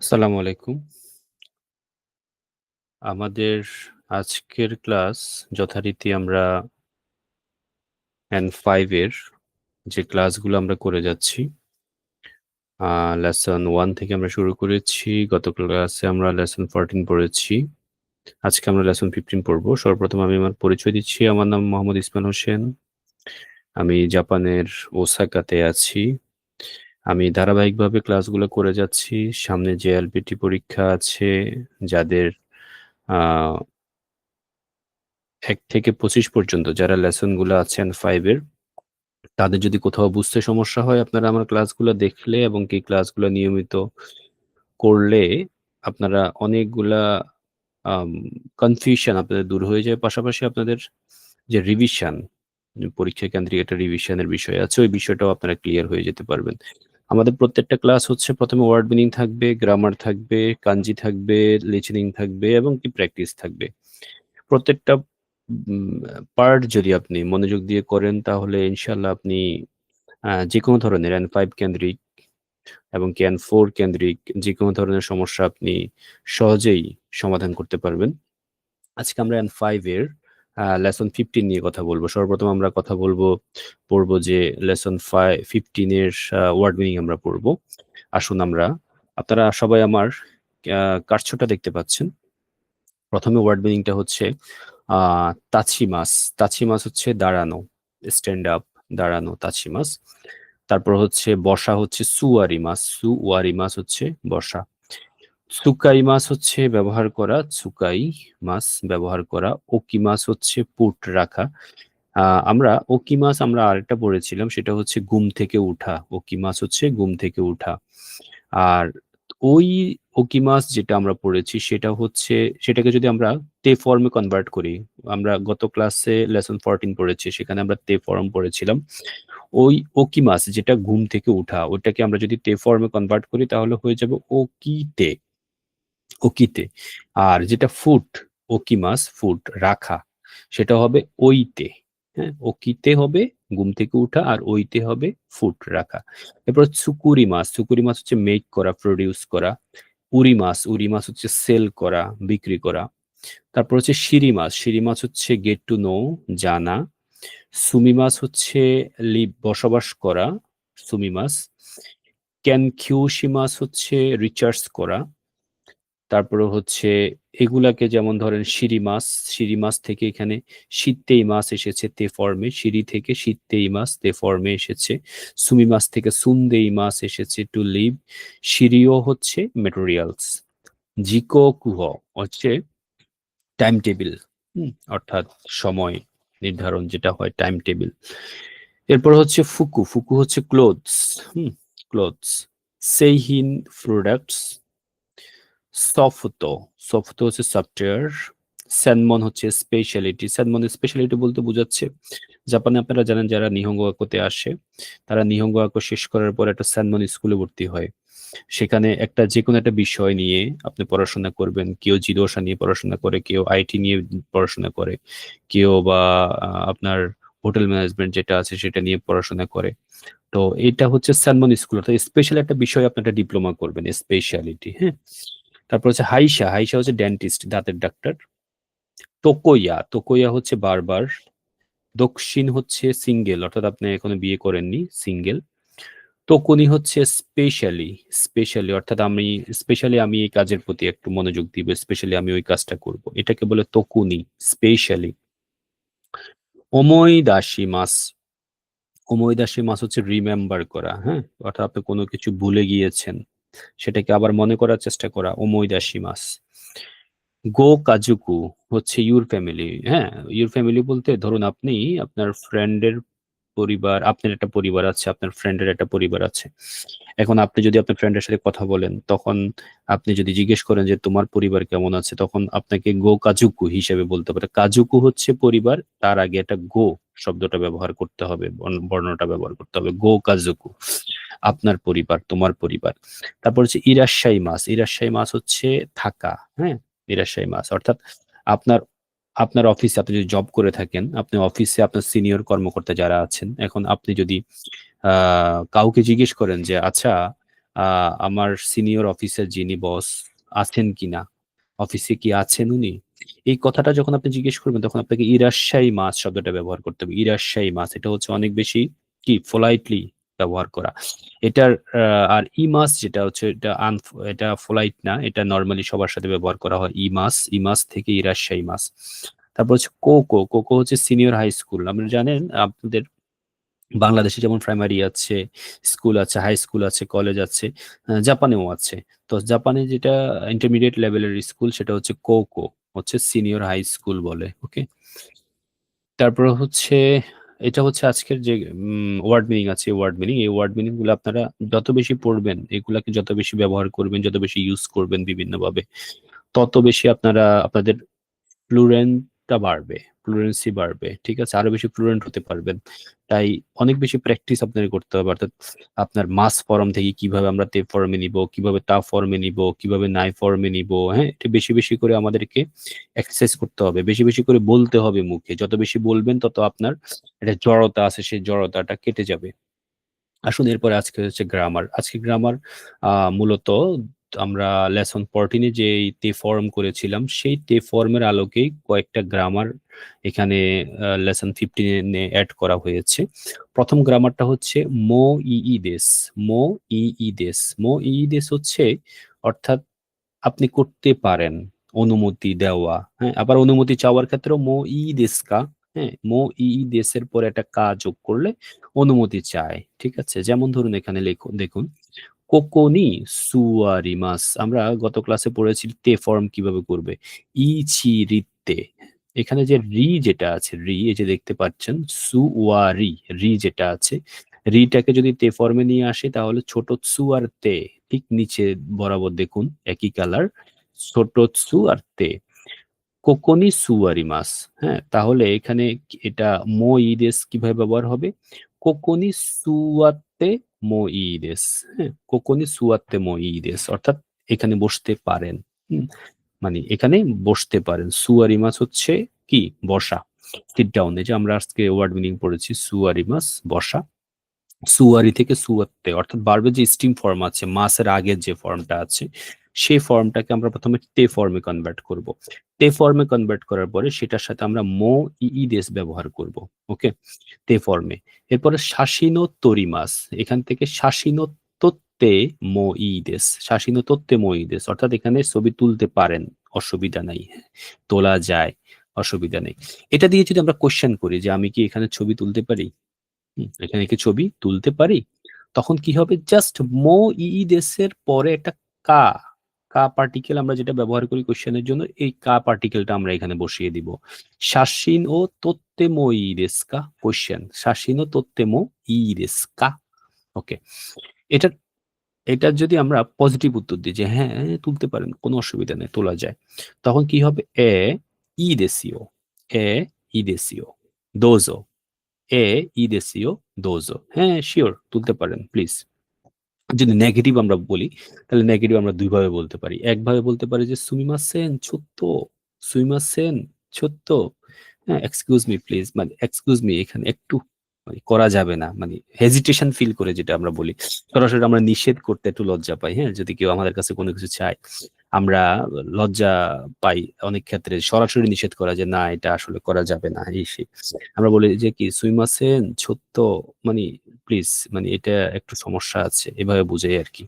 আসসালামু আলাইকুম। আমাদের আজকের ক্লাস যথারীতি আমরা N5 এর যে ক্লাসগুলো আমরা করে যাচ্ছি লেসন ওয়ান থেকে আমরা শুরু করেছি। গত ক্লাসে আমরা লেসন 14 পড়েছি। আজকে আমরা লেসন 15 পড়ব। সর্বপ্রথম আমি আমার পরিচয় দিচ্ছি। আমার নাম মোহাম্মদ ইসমাইল হোসেন। আমি জাপানের ওসাকাতে আছি। আমি ধারাবাহিকভাবে ক্লাসগুলো করে যাচ্ছি। সামনে যে এলপিটি পরীক্ষা আছে, যাদের ১ থেকে ২৫ পর্যন্ত যারা লেসনগুলো আছে N5 এর, তাদের যদি কোথাও বুঝতে সমস্যা হয়, আপনারা আমার ক্লাসগুলো দেখলে এবং কি ক্লাসগুলো নিয়মিত করলে আপনারা অনেকগুলা কনফিউশন আপনাদের দূর হয়ে যায়। পাশাপাশি আপনাদের যে রিভিশন পরীক্ষা কেন্দ্রিক একটা রিভিশনের বিষয় আছে, ওই বিষয়টাও আপনারা ক্লিয়ার হয়ে যেতে পারবেন। আমাদের প্রত্যেকটা ক্লাস হচ্ছে প্রথমে ওয়ার্ড মিনিং থাকবে, গ্রামার থাকবে, কাঞ্জি থাকবে, লিসেনিং থাকবে এবং কি প্র্যাকটিস থাকবে। প্রত্যেকটা পার্ট যদি আপনি মনোযোগ দিয়ে করেন তাহলে ইনশাআল্লাহ আপনি যে কোনো ধরনের এন ফাইভ কেন্দ্রিক এবং কি N4 কেন্দ্রিক যে কোনো ধরনের সমস্যা আপনি সহজেই সমাধান করতে পারবেন। আজকে আমরা এন ফাইভ এর লেসন 15 নিয়ে কথা বলব সর্বপ্রথম আমরা কথা বলব পড়ব যে লেসন ফাই ফিফটিনের ওয়ার্ড মিনিং আমরা পড়ব আসুন আমরা আপনারা সবাই আমার আ কার্সরটা দেখতে পাচ্ছেন। প্রথমে ওয়ার্ড মিনিংটা হচ্ছে আ তাচিমাস। তাচিমাস হচ্ছে দাঁড়ানো, স্ট্যান্ড আপ, দাঁড়ানো তাচিমাস। তারপর হচ্ছে বসা হচ্ছে সুয়ারিমাস, সুওয়ারিমাস হচ্ছে বসা। সুকাইমাস হচ্ছে ব্যবহার করা, সুকাই মাছ ব্যবহার করা। ওকি মাছ হচ্ছে পুট রাখা। আমরা ওকিমাস আমরা আরেকটা পড়েছিলাম সেটা হচ্ছে গুম থেকে উঠা। ওকি মাছ হচ্ছে গুম থেকে উঠা। আর ওই ওকিমাস যেটা আমরা পড়েছি সেটা হচ্ছে সেটাকে যদি আমরা তে ফর্মে কনভার্ট করি। আমরা গত ক্লাসে লেসন 14 পড়েছি। সেখানে আমরা তে ফর্ম পড়েছিলাম। ওই ওকিমাস যেটা ঘুম থেকে উঠা ওটাকে আমরা যদি তে ফর্মে কনভার্ট করি তাহলে হয়ে যাবে ওকিতে। ওকিতে। আর যেটা ফুট, ওকিমাস ফুট রাখা সেটা হবে ওইতে। হ্যাঁ? ওকিতে হবে ঘুম থেকে উঠা আর ওইতে হবে ফুট রাখা। এরপর সুকুরিমাস, সুকুরিমাস হচ্ছে মেক করা, প্রোডিউস করা। উরিমাস, উরিমাস হচ্ছে সেল করা, বিক্রি করা। তারপর হচ্ছে শিরিমাস, শিরিমাস হচ্ছে গেট টু নো জানা। সুমিমাস হচ্ছে লিভ বসবাস করা, সুমিমাস। কেনকিউশিমাস হচ্ছে রিচার্জ করা। তারপরে হচ্ছে এগুলাকে যেমন ধরেন শিরিমাস, শিরিমাস থেকে এখানে শিত্তেইমাস এসেছে তে ফর্মে, শিরি থেকে শিত্তেইমাস তে ফর্মে এসেছে। সুমিমাস থেকে সুনদেইমাস এসেছে টু লিভ। শিরিও হচ্ছে ম্যাটেরিয়ালস। জিকোকুহ হচ্ছে টাইম টেবিল। অর্থাৎ সময় নির্ধারণ যেটা হয় টাইম টেবিল। এরপর হচ্ছে ফুকু, ফুকু হচ্ছে ক্লোথস, হুম? ক্লোথস। সেইহীন প্রোডাক্টস। সফট, সফট হচ্ছে সফটওয়্যার। সেনমন হচ্ছে স্পেশালিটি। সেনমন স্পেশালিটি বলতে বোঝাচ্ছে জাপানে আপনারা জানেন যারা নিহঙ্গ আঁকোতে আসে তারা নিহঙ্গ আঁকো শেষ করার পর একটা সেনমন স্কুলে ভর্তি হয়। সেখানে একটা যেকোনো একটা বিষয় নিয়ে আপনি পড়াশোনা করবেন। কেউ জিদোশা নিয়ে পড়াশোনা করে, কেউ আইটি নিয়ে পড়াশোনা করে, কেউ বা আপনার হোটেল ম্যানেজমেন্ট যেটা আছে সেটা নিয়ে পড়াশোনা করে। তো এটা হচ্ছে সেনমন স্কুল অর্থাৎ স্পেশাল একটা বিষয় আপনি একটা ডিপ্লোমা করবেন স্পেশালিটি, হ্যাঁ? তারপর হচ্ছে হাইসা, হাইসা হচ্ছে ডেন্টিস্ট, দাঁতের ডাক্তার। তোকোয়া, তোকোয়া হচ্ছে বারবার। দক্ষিণ হচ্ছে সিঙ্গেল অর্থাৎ আপনি এখনও বিয়ে করেননি, সিঙ্গেল। তোকুনি হচ্ছে স্পেশালি, স্পেশালি অর্থাৎ আমি স্পেশালি আমি এই কাজের প্রতি একটু মনোযোগ দিব। স্পেশালি আমি ওই কাজটা করব। এটাকে বলে তোকুনি, স্পেশালি। অময় দাসী মাস অময় দাসী ওমোইদাশিমাস হচ্ছে রিমেম্বার করা, হ্যাঁ? অর্থাৎ আপনি কোনো কিছু ভুলে গিয়েছেন। সেটাকে আবার মনে করার চেষ্টা করা, ওমোইদাশিমাস। গো কাজুকু হচ্ছে ইউর ফ্যামিলি, হ্যাঁ? ইউর ফ্যামিলি বলতে ধরুন আপনি আপনার ফ্রেন্ডের পরিবার, আপনার একটা পরিবার আছে, আপনার ফ্রেন্ডের একটা পরিবার আছে। এখন আপনি যদি আপনার ফ্রেন্ডের সাথে কথা বলেন, তখন আপনি যদি জিজ্ঞেস করেন যে তোমার পরিবার কেমন আছে? তখন আপনাকে গো কাজুকু হিসেবে বলতে পারে। কাজুকু হচ্ছে পরিবার, তার আগে একটা গো শব্দটা ব্যবহার করতে হবে, বর্ণ বর্ণটা ব্যবহার করতে হবে। গো কাজুকু। আপনার পরিবার, তোমার পরিবার। তারপর হচ্ছে ইরাশ্শাইমাস, ইরাশ্শাইমাস হচ্ছে থাকা, হ্যাঁ? ইরাশ্শাইমাস অর্থাৎ আপনার আপনার অফিসে আপনি যদি জব করে থাকেন, আপনি অফিসে আপনার সিনিয়র কর্মকর্তা যারা আছেন, এখন আপনি যদি কাউকে জিজ্ঞেস করেন যে, "আচ্ছা আমার সিনিয়র অফিসার যিনি বস আছেন কিনা? অফিসে কি আছেন উনি? এই কথাটা যখন আপনি জিজ্ঞেস করবেন তখন আপনাকে ইরাশ্শাই মাস শব্দটা ব্যবহার করতে হবে। ইরাশ্শাই মাস এটা হচ্ছে অনেক বেশি কি পোলাইটলি ব্যবহার করা। এটার আর ইমাস যেটা হচ্ছে এটা আনফ এটা পোলাইট না। এটা নরমালি সবার সাথে ব্যবহার করা হয় ইমাস, ইমাস থেকে ইরাশ্শাই মাস। তারপর হচ্ছে কোকো, কোকো হচ্ছে সিনিয়র হাই স্কুল। আপনারা জানেন আপনাদের বাংলাদেশে যেমন প্রাইমারি আছে, স্কুল আছে, হাই স্কুল আছে, কলেজ আছে, জাপানেও আছে। তো জাপানে যেটা ইন্টারমিডিয়েট লেভেলের স্কুল সেটা হচ্ছে কোকো, হচ্ছে সিনিয়র হাই স্কুল বলে। ওকে? তারপর হচ্ছে এটা হচ্ছে আজকের যে ওয়ার্ড মিনিং আছে ওয়ার্ড মিনিং। এই ওয়ার্ড মিনিংগুলো আপনারা যত বেশি পড়বেন, এগুলাকে যত বেশি ব্যবহার করবেন, যত বেশি ইউজ করবেন বিভিন্নভাবে, তত বেশি আপনারা আপনাদের ফ্লুয়েন্ট টা বাড়বে, ফ্লুয়েন্সি বাড়বে। ঠিক আছে? আরও বেশি ফ্লুয়েন্ট হতে পারবেন। তাই অনেক বেশি প্র্যাকটিস আপনাকে করতে হবে। অর্থাৎ আপনার মাস ফর্ম থেকে কীভাবে আমরা তে ফর্মে নিবো, কীভাবে তা ফর্মে নিব কীভাবে নাই ফর্মে নিব হ্যাঁ? এটা বেশি, বেশি করে আমাদেরকে এক্সারসাইজ করতে হবে। বেশি, বেশি করে বলতে হবে মুখে। যত বেশি বলবেন তত আপনার একটা জড়তা আছে সেই জড়তাটা কেটে যাবে। আসুন এরপরে আজকে হচ্ছে গ্রামার। আজকে গ্রামার মূলত আমরা লেসন 14 এ যেই তে ফর্ম করেছিলাম সেই তে ফর্মের আলোকেই কয়েকটা গ্রামার এখানে লেসন 15 এ এড করা হয়েছে। প্রথম গ্রামারটা হচ্ছে মো ই দেশ মো ই দেশ মো ই দেশ হচ্ছে অর্থাৎ আপনি করতে পারেন, অনুমতি দেওয়া, হ্যাঁ? আবার অনুমতি চাওয়ার ক্ষেত্রেও মো ই দেস কা, হ্যাঁ? মো ই দেশের পরে একটা কা যোগ করলে অনুমতি চায়। ঠিক আছে? যেমন ধরুন এখানে দেখুন, কোকো নি সুয়ারিমাস। আমরা গত ক্লাসে পড়েছি তে ফর্ম কীভাবে করবে। ইচি রিত্তে। এখানে যে রি যেটা আছে রি এই যে দেখতে পাচ্ছেন সুওয়ারি, রি যেটা আছে, রিটাকে যদি তে ফর্মে নিয়ে আসে তাহলে ছোট তসু আর তে ঠিক নিচে বরাবর দেখুন একই কালার ছোট তসু আর তে। কোকো সুয়ারি সুয়ারিমাস, হ্যাঁ? তাহলে এখানে এটা মো ই দেস কীভাবে ব্যবহার হবে? কোকো নি সুয়াত্তে মো ই দেস, হ্যাঁ? কোকো নি সুয়াত্তে মো ই দেস অর্থাৎ এখানে বসতে পারেন। মানে এখানে বসতে পারেন। সুয়ারিমাস হচ্ছে কি? বসা। সিট ডাউন এই যে আমরা আজকে ওয়ার্ড মিনিং পড়েছি সুয়ারিমাস বসা। সুয়ারি থেকে সুয়ারতে অর্থাৎ ভার্বের যে স্টিম ফর্ম আছে, মাসের আগের যে ফর্মটা আছে, সেই ফর্মটাকে আমরা ১ম এ তে ফর্মে কনভার্ট করব। তে ফর্মে কনভার্ট করার পরে সেটার সাথে আমরা মো ই দেস ব্যবহার করব। ওকে? তে ফর্মে। এরপরে শাসিনো তোরিমাস। এখান থেকে শাসিনো তোত্তে মো ই দেস। শাসিনো তোত্তে মো ই দেস। অর্থাৎ এখানে ছবি তুলতে পারেন, অসুবিধা নাই। তোলা যায়, অসুবিধা নেই। এটা দিয়ে যদি আমরা কোয়েশ্চেন করি যে আমি কি এখানে ছবি তুলতে পারি? এখানে কি ছবি তুলতে পারি? তখন কি হবে? জাস্ট মো ই দেসের পরে একটা কা, কা পার্টিকেল আমরা যেটা ব্যবহার করি কোয়েশ্চেনের জন্য এই কা পার্টিকেলটা আমরা এখানে বসিয়ে দিব। শাসিন ও তোত্তে মো কা? কোয়েশ্চেন। শাসিন ও তোত্তে মো কা? ওকে। এটার এটার যদি আমরা পজিটিভ উত্তর দিই যে হ্যাঁ, তুলতে পারেন, কোনো অসুবিধা নেই, তোলা যায়। তখন কি হবে? এ ই এ ই দোজো, এ ই দেসিও, দোজো। হ্যাঁ, সিউর তুলতে পারেন প্লিজ। যদি নেগেটিভ আমরা বলি তাহলে নেগেটিভ আমরা ২ ভাবে বলতে পারি। একভাবে বলতে পারি যে সুমিমাসেন ছোট্ট, সুমিমাসেন ছোট্ট, হ্যাঁ, এক্সকিউজ মি প্লিজ মানে এক্সকিউজ মি এখানে একটু মানে করা যাবে না। মানে হেজিটেশন ফিল করে যেটা আমরা বলি। সরাসরি আমরা নিষেধ করতে একটু লজ্জা পাই, হ্যাঁ? যদি কেউ আমাদের কাছে কোনো কিছু চায়, আমরা লজ্জা পাই অনেক ক্ষেত্রে সরাসরি নিষেধ করা যে না এটা আসলে করা যাবে না এই সেই। আমরা বলি যে কি সুইমাসেন ছোট্ট মানে প্লিজ মানে এটা একটু সমস্যা আছে। এভাবে বুঝাই আরকি।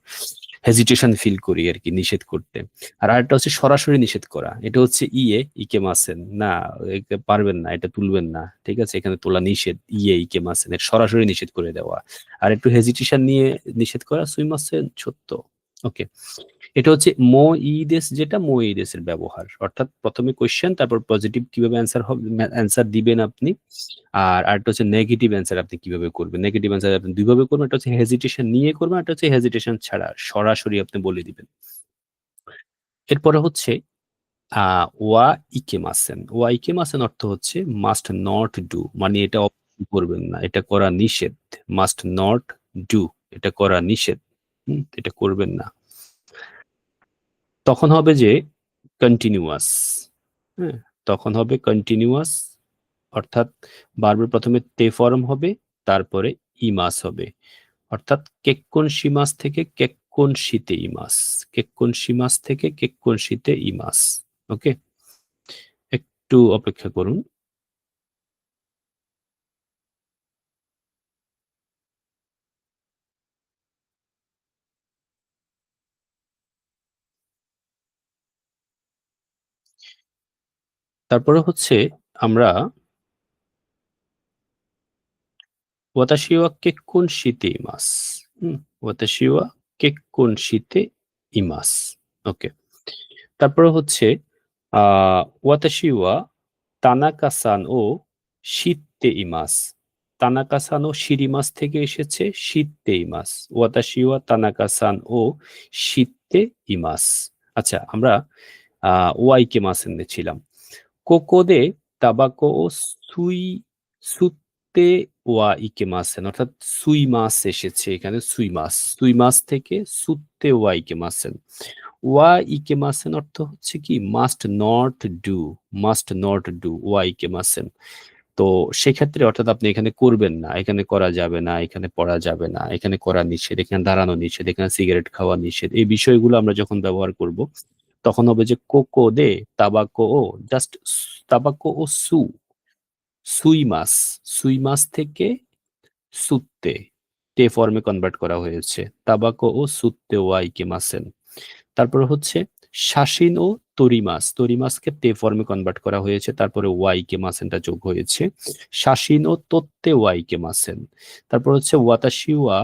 হেজিটেশন ফিল করি আরকি নিষেধ করতে। আর আরেকটা হচ্ছে সরাসরি নিষেধ করা। এটা হচ্ছে ইয়ে ইকে মাসেন না পারবেন না, এটা তুলবেন না। ঠিক আছে? এখানে তোলা নিষেধ। ইয়ে ইকেমাসেন এর সরাসরি নিষেধ করে দেওয়া। আর একটু হেজিটেশন নিয়ে নিষেধ করা সুইমাসেন ছোট্ট। ওকে। এটা হচ্ছে মো ই দেস যেটা মো ই দেসের ব্যবহার। অর্থাৎ ১ম এ কোয়েশ্চেন তারপর পজিটিভ কীভাবে অ্যান্সার হবে অ্যান্সার দিবেন আপনি। আর আরেকটা হচ্ছে নেগেটিভ অ্যান্সার আপনি কীভাবে করবেন। নেগেটিভ অ্যান্সার আপনি ২ ভাবে করবেন। একটা হচ্ছে হেজিটেশন নিয়ে করবেন, একটা হচ্ছে হেজিটেশন ছাড়া সরাসরি আপনি বলে দিবেন। এরপরে হচ্ছে ওয়া ইকেমাসেন। ওয়া ইকেমাসেন অর্থ হচ্ছে মাস্ট নট ডু মানে এটা করবেন না। এটা করা নিষেধ। মাস্ট নট ডু এটা করা নিষেধ। এটা করবেন না। তখন হবে যে কন্টিনিউয়াস। হ্যাঁ? তখন হবে কন্টিনিউয়াস অর্থাৎ বারবার প্রথমে তে ফর্ম হবে, তারপরে ইমাস হবে। অর্থাৎ কেক্কন সীমাস থেকে কেক্কন শীতে ইমাস কেক্কন সীমাস থেকে কেক্কন শীতে ইমাস ওকে একটু অপেক্ষা করুন তারপরে হচ্ছে আমরা ওয়াতাশি ওয়া কেক্কুন শীতে ইমাস? হুম ওয়াতাশি ওয়া কেক্কুন শীতে ইমাস? ওকে, তারপরে হচ্ছে ওয়াতাশিওয়া তানাকাসান ও শীতে ইমাস। তানাকাসান ও শিরিমাস থেকে এসেছে, শীতে ইমাস। ওয়াতাশি ওয়া তানাকাসান ও শীতে ইমাস। আচ্ছা আমরা আহ ওয়াইকে মাস এনেছিলাম কোকোদে তাবাকো ও সুতে ওয়া ইকে মাসেন অর্থাৎ সুই মাস এসেছে এখানে সুই মাস সুই মাস থেকে সুতে ওয়া ইকে মাসেন ওয়া ইকে মাসেন অর্থ হচ্ছে কি must not do must not do ওয়া ইকে মাসেন তো সেক্ষেত্রে অর্থাৎ আপনি এখানে করবেন না। এখানে করা যাবে না, এখানে পড়া যাবে না, এখানে করা নিষেধ, এখানে দাঁড়ানো নিষেধ, এখানে সিগারেট খাওয়া নিষেধ। এই বিষয়গুলো আমরা যখন ব্যবহার করব তখন হবে যে কোকো দে, তাবাকো ও জাস্ট তাবাকো ও সু, সুই মাস সুই মাস থেকে সুত্তে, তে ফর্মে কনভার্ট করা হয়েছে। তাবাকো ও সুত্তে ওয়াইকে মাসেন তারপর হচ্ছে শাসিন ও তরিমাস তরিমাসকে তে ফর্মে কনভার্ট করা হয়েছে, তারপরে ওয়াই ওয়াইকে মাসেনটা যোগ হয়েছে। শাসিন ও তত্তে ওয়াইকে মাসেন তারপর হচ্ছে ওয়াতাশিওয়া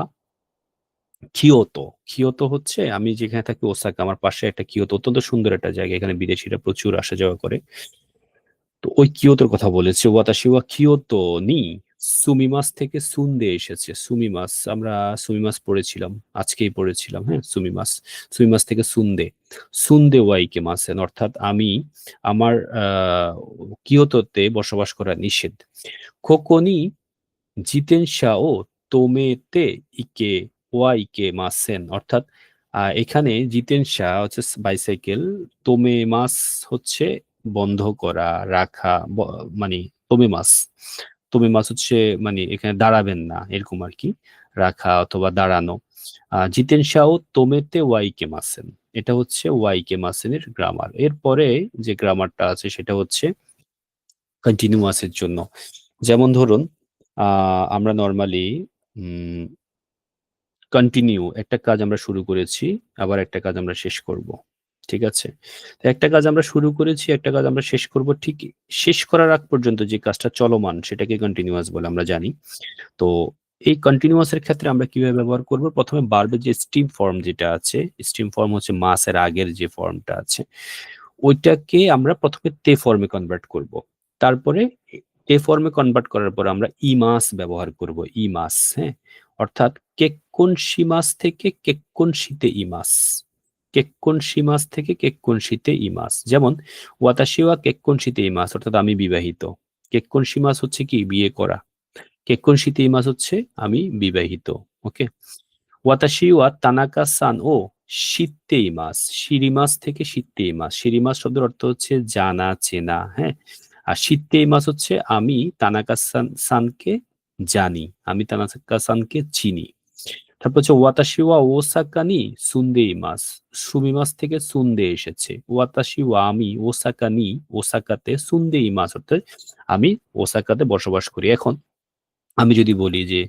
কিয়োতো। কিয়োতো হচ্ছে আমি যেখানে থাকি ওসাকা, আমার পাশে একটা কিয়োতো, অত্যন্ত সুন্দর একটা জায়গা। এখানে বিদেশিরা প্রচুর আসা যাওয়া করে। তো ওই কিয়োতোর কথা বলেছে। ওয়াতাশিওয়া কিয়োতো নি সুমিমাস থেকে সুন্দে এসেছে। সুমিমাস, আমরা সুমিমাস পড়েছিলাম, আজকেই পড়েছিলাম হ্যাঁ সুমিমাস। সুমিমাস থেকে সুন্দে। সুন্দে ওয়াইকে মাসেন অর্থাৎ আমি আমার কিয়োতোতে বসবাস করা নিষেধ। খোকনি জিতেনশা ও তোমেতে ইকে ওয়াইকে মাসেন অর্থাৎ এখানে জিতেন শাহ হচ্ছে বাইসাইকেল তোমে মাস হচ্ছে বন্ধ করা, রাখা মানে তোমে মাস তোমে মাস হচ্ছে মানে এখানে দাঁড়াবেন না, এরকম আর কি, রাখা অথবা দাঁড়ানো। জিতেন শাহ তোমেতে ওয়াইকে মাসেন এটা হচ্ছে ওয়াইকে মাসেনের গ্রামার এরপরে যে গ্রামারটা আছে সেটা হচ্ছে কন্টিনিউয়াসের জন্য। যেমন ধরুন আমরা নর্মালি কন্টিনিউ একটা কাজ আমরা শুরু করেছি, আবার একটা কাজ আমরা শেষ করব, ঠিক আছে? একটা কাজ আমরা শুরু করেছি, একটা কাজ আমরা শেষ করব ঠিক শেষ করার আগ পর্যন্ত যে কাজটা চলমান, সেটাকে কন্টিনিউয়াস বলে আমরা জানি। তো এই কন্টিনিউয়াসের ক্ষেত্রে আমরা কীভাবে ব্যবহার করব? প্রথমে বার্বের যে স্টিম ফর্ম যেটা আছে স্টিম ফর্ম হচ্ছে মাসের আগের যে ফর্মটা আছে, ওইটাকে আমরা প্রথমে তে ফর্মে কনভার্ট করব। তারপরে তে ফর্মে কনভার্ট করার পর আমরা ই মাস ব্যবহার করব ই মাস হ্যাঁ? অর্থাৎ কেক্কন সীমাস থেকে কেক্কন শীতে ইমাস? কেক্কন সীমাস থেকে কেক্কন শীতে ইমাস? যেমন, ওয়াতাশিওয়া কেক্কন শীতে ইমাস? অর্থাৎ আমি বিবাহিত। কেক্কন সীমাস হচ্ছে কি? বিয়ে করা। কেক্কন শীতে ইমাস হচ্ছে? আমি বিবাহিত। ওকে? ওয়াতাশিওয়া, তানাকা, সান, ও শীতে ইমাস। শিরিমাস থেকে শীতে ইমাস। শিরিমাস শব্দের অর্থ হচ্ছে জানা, চেনা। হ্যাঁ? আর শীতে ইমাস হচ্ছে আমি, তানাকা সানকে জানি। আমি তানাকা সানকে চিনি। তারপর হচ্ছে ওয়াতাশি ওয়া ওসাকানি সুন্দে মাস। সুমি মাস থেকে সুন্দে এসেছে। ওয়াতাশি ওয়া আমি ওসাকানি ওসাকাতে সুন্দে মাস অর্থাৎ আমি ওসাকাতে বসবাস করি। এখন আমি যদি বলি যে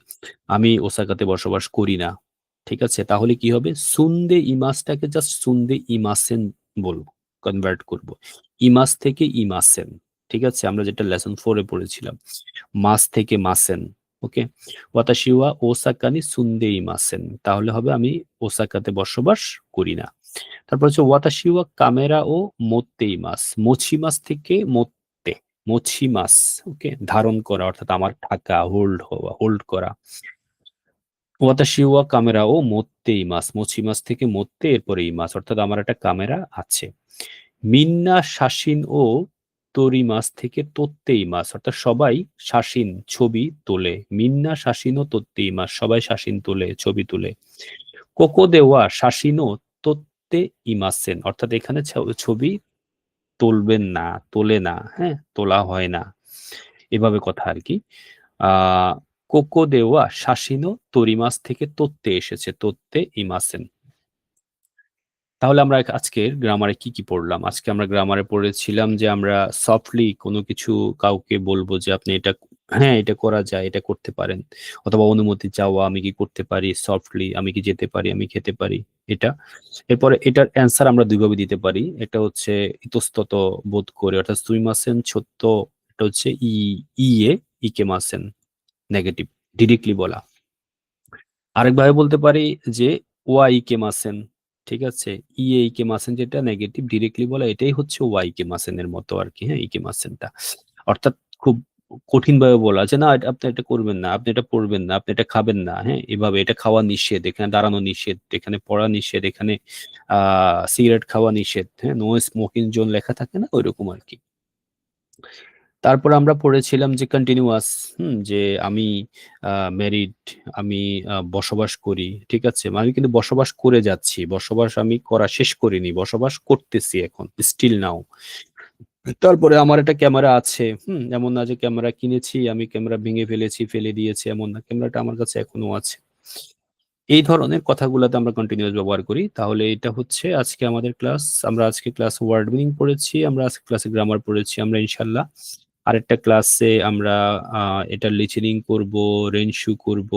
আমি ওসাকাতে বসবাস করি না, ঠিক আছে? তাহলে কি হবে? সুন্দে ইমাসটাকে জাস্ট সুন্দে ইমাসেন বলব কনভার্ট করব। ইমাস থেকে ইমাসেন ঠিক আছে? আমরা যেটা লেসন ফোরে পড়েছিলাম, মাস থেকে মাসেন। ওকে? ওয়াতাশিওয়া ওসাকানি সুন্দেই মাসেন তাহলে হবে আমি ওসাকাতে বসবাস করি না। তারপর হচ্ছে ওয়াতাশিওয়া কামেরা ও মোত্তে ইমাস মছি মাস থেকে মোত্তে মছি মাস ওকে? ধারণ করা, অর্থাৎ আমার থাকা, হোল্ড হওয়া, হোল্ড করা। ওয়াতাশিওয়া কামেরা ও মোত্তে ইমাস মছি মাস থেকে মোত্তে, এরপরে ইমাস অর্থাৎ আমার একটা কামেরা আছে। মিন্না, শাসিন ও তরি মাস থেকে তত্ত্বেই মাস অর্থাৎ সবাই শাসিন ছবি তোলে। মিন্না শাসিনও তত্ত্বেই মাস সবাই শাসিন তোলে, ছবি তোলে। কোকো দেওয়া শাসিনও তত্ত্বে ইমাসেন অর্থাৎ এখানে ছবি তুলবেন না, তোলে না হ্যাঁ তোলা হয় না। এভাবে কথা আর কি। আহ কোকো দেওয়া শাসিনও তরি মাস থেকে তত্ত্বে এসেছে তত্ত্বে ইমাসেন তাহলে আমরা আজকের গ্রামারে কি, কি পড়লাম? আজকে আমরা গ্রামারে পড়েছিলাম যে আমরা সফটলি কোনো কিছু কাউকে বলব যে আপনি এটা হ্যাঁ, এটা করা যায়, এটা করতে পারেন। অথবা অনুমতি চাওয়া, আমি কি করতে পারি? সফটলি আমি কি যেতে পারি? আমি খেতে পারি? এটা। এরপরে এটার অ্যান্সার আমরা ২ ভাবে দিতে পারি। এটা হচ্ছে ইতস্তত বোধ করে অর্থাৎ সুইমাসেন ছোট্ট এটা হচ্ছে ই ই এ ইয়ে মাসেন নেগেটিভ ডিরেক্টলি বলা। আরেকভাবে বলতে পারি যে ওয়া ইকেমাসেন ঠিক আছে? ইয়ে মাসেন যেটা নেগেটিভ ডিরেক্টলি বলা এটাই হচ্ছে ওয়া ইকেমাসেনের মতো আরকি হ্যাঁ, ইকে মাসেনটা অর্থাৎ খুব কঠিনভাবে বলা যে, "না আপনি এটা করবেন না, আপনি এটা পড়বেন না, আপনি এটা খাবেন না।" হ্যাঁ? এভাবে এটা খাওয়া নিষেধ, এখানে দাঁড়ানো নিষেধ, এখানে পড়া নিষেধ, এখানে আ সিগারেট খাওয়া নিষেধ, হ্যাঁ? নো স্মোকিং জোন লেখা থাকে না? ওইরকম আর আরকি। তারপরে আমরা পড়েছিলাম যে কন্টিনিউয়াস হুম? যে আমি ম্যারিড, আমি বসবাস করি। ঠিক আছে? আমি কিন্তু বসবাস করে যাচ্ছি। বসবাস আমি করা শেষ করিনি। বসবাস করতেছি এখন। Still now. তারপরে আমার একটা ক্যামেরা আছে। হুম? এমন না যে ক্যামেরা কিনেছি, আমি ক্যামেরা ভেঙে ফেলেছি, ফেলে দিয়েছি এমন না। ক্যামেরাটা আমার কাছে এখনও আছে। এই ধরনের কথাগুলোতে আমরা কন্টিনিউয়াস ব্যবহার করি। তাহলে এটা হচ্ছে আজকে আমাদের ক্লাস। আমরা আজকে ক্লাস ওয়ার্ড মিনিং পড়েছি। আমরা আজকে ক্লাসে গ্রামার পড়েছি আমরা ইনশাআল্লাহ। আরেকটা ক্লাসে আমরা এটার লিসেনিং করব, রেনশু করব।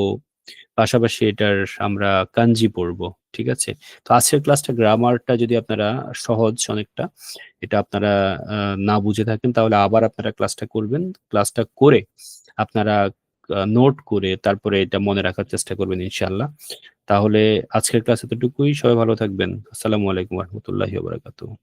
পাশাপাশি এটার আমরা কাঞ্জি পড়ব। ঠিক আছে? তো আজকের ক্লাসটা গ্রামারটা যদি আপনারা সহজ অনেকটা। এটা আপনারা না বুঝে থাকেন তাহলে আবার আপনারা ক্লাসটা করবেন। ক্লাসটা করে আপনারা নোট করে তারপরে এটা মনে রাখার চেষ্টা করবেন ইনশাল্লাহ তাহলে আজকের ক্লাস এতটুকুই। সবাই ভালো থাকবেন। আসসালামু আলাইকুম রাহমাতুল্লাহি ওয়া বারাকাতুহু।